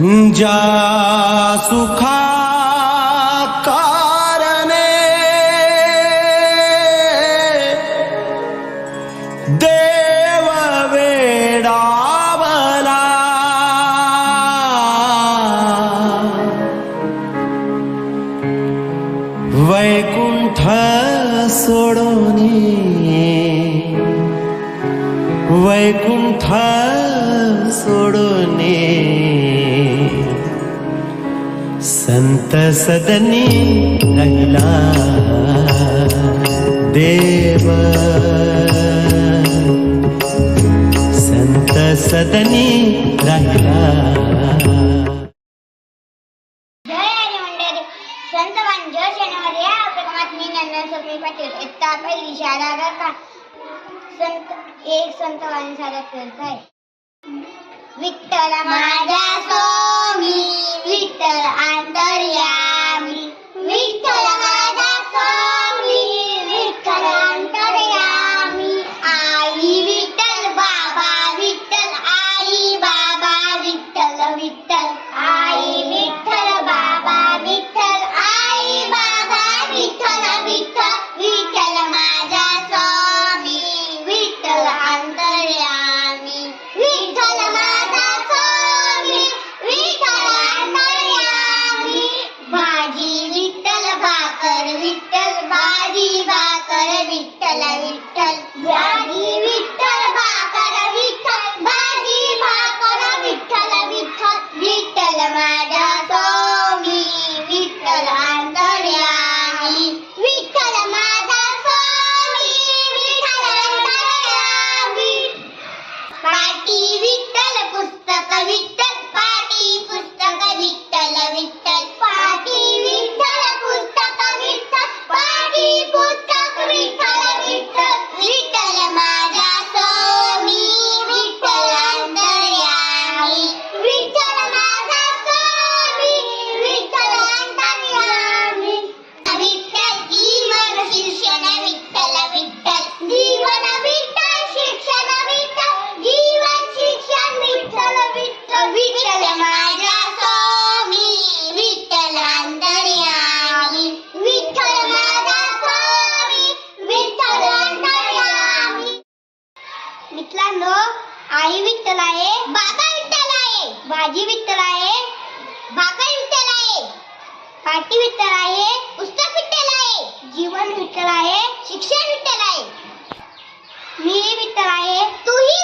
ज्या सुखा कारणे देव सोडोनी वैकुंठ संत सदनी राहिला देव। संत सदनी राहिला। संत पहिली शाळा का संत एक संत वाणी सादर करत आहे. विठ्ठल माझ्या स्वामी विठ्ठल आंतर्यामी विठ्ठल मित्रांनो आई विठ्ठल आहे बाबा विठ्ठल आहे भाजी विठ्ठल आहे भाकर विठ्ठल आहे पाटी विठ्ठल आहे पुस्तक विठ्ठल आहे जीवन विठ्ठल आहे शिक्षण विठ्ठल आहे. मी विठ्ठल आहे तूही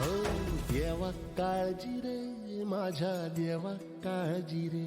हो देवा काळजी रे माझ्या देवा काळजी रे.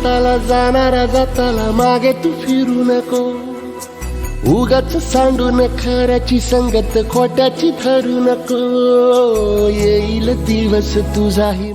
होताला जाणारा जाताला मागे तू फिरू नको. उगाच सांडून खऱ्याची संगत खोट्याची धरू नको. येईल दिवस तुझाही